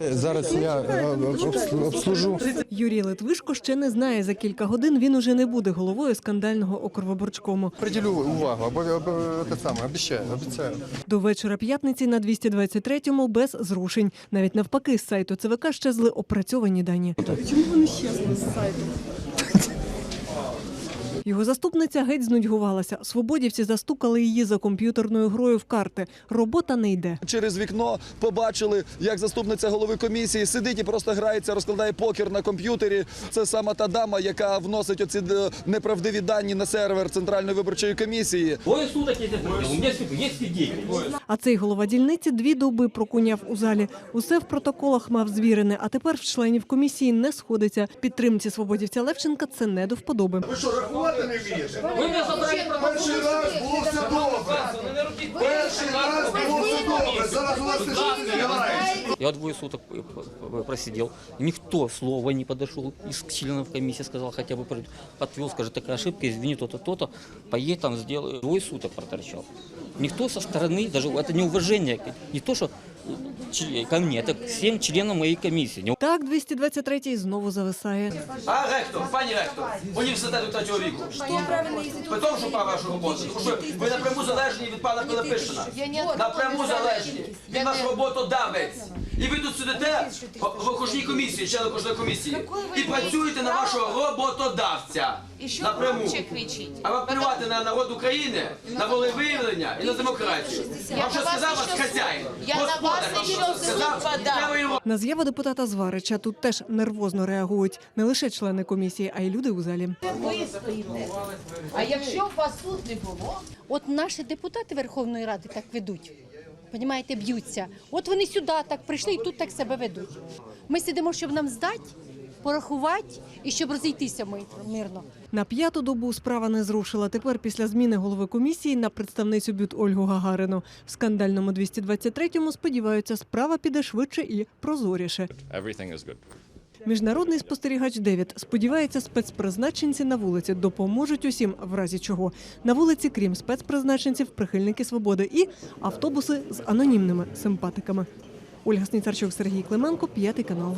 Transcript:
Зараз я е, обслужу. Юрій Литвишко ще не знає. За кілька годин він уже не буде головою скандального окровоборчкому. Приділю увагу, або, або те саме, обіцяю, обіцяю. До вечора п'ятниці на 223-му без зрушень. Навіть навпаки, з сайту ЦВК щезли опрацьовані дані. Чому вони щезли з сайту? Його заступниця геть знудьгувалася. Свободівці застукали її за комп'ютерною грою в карти. Робота не йде. Через вікно побачили, як заступниця голови комісії сидить і просто грається, розкладає покер на комп'ютері. Це сама та дама, яка вносить оці е, неправдиві дані на сервер Центральної виборчої комісії. Двое суток меня свидетель- есть. А цей голова дільниці дві доби прокуняв у залі. Усе в протоколах мав звірене, а тепер в членів комісії не сходиться. Підтримці свободівця Левченка це не до вподоби. Вы меня забрали протокол. Перший раз було все добре. Перший раз було все добре. Я двое суток просидел. Никто слова не подошел из членов комиссии, сказал хотя бы подвел, скажет, такая ошибка, извини, то-то, то-то, поедь там, сделай. Двое суток проторчал. Никто со стороны, даже это неуважение, не то, что ко мне, это к всем членам моей комиссии. Так, 223-й знову зависає. А ректор, пані ректор, університету третього віку. Що правильно При тому, що пара вашу роботу. Тому що ви напряму залежні від пана Пилипишина. Напряму залежні. Він ваш роботодавець. І ви тут сидите в окружній комісії, член окружної комісії, і працюєте на вашого роботодавця. І що Напряму. А вам плювати на народ України, на волевиявлення і на демократію. Вам що вас сказав ваш хазяїн? Я на Господар вас На з'яву депутата Зварича тут теж нервозно реагують не лише члени комісії, а й люди у залі. Ви стоїте. А якщо б вас тут не було, От наші депутати Верховної Ради так ведуть. Понімаєте, б'ються. От вони сюди так прийшли і тут так себе ведуть. Ми сидимо, щоб нам здати, порахувати і щоб розійтися мирно. На п'яту добу справа не зрушила. Тепер після зміни голови комісії на представницю бют Ольгу Гагарину. В скандальному 223-му сподіваються, справа піде швидше і прозоріше. Міжнародний спостерігач 9 сподівається, спецпризначенці на вулиці допоможуть усім, в разі чого. На вулиці, крім спецпризначенців, прихильники свободи і автобуси з анонімними симпатиками. Ольга Сніцарчук, Сергій Клименко, п'ятий канал.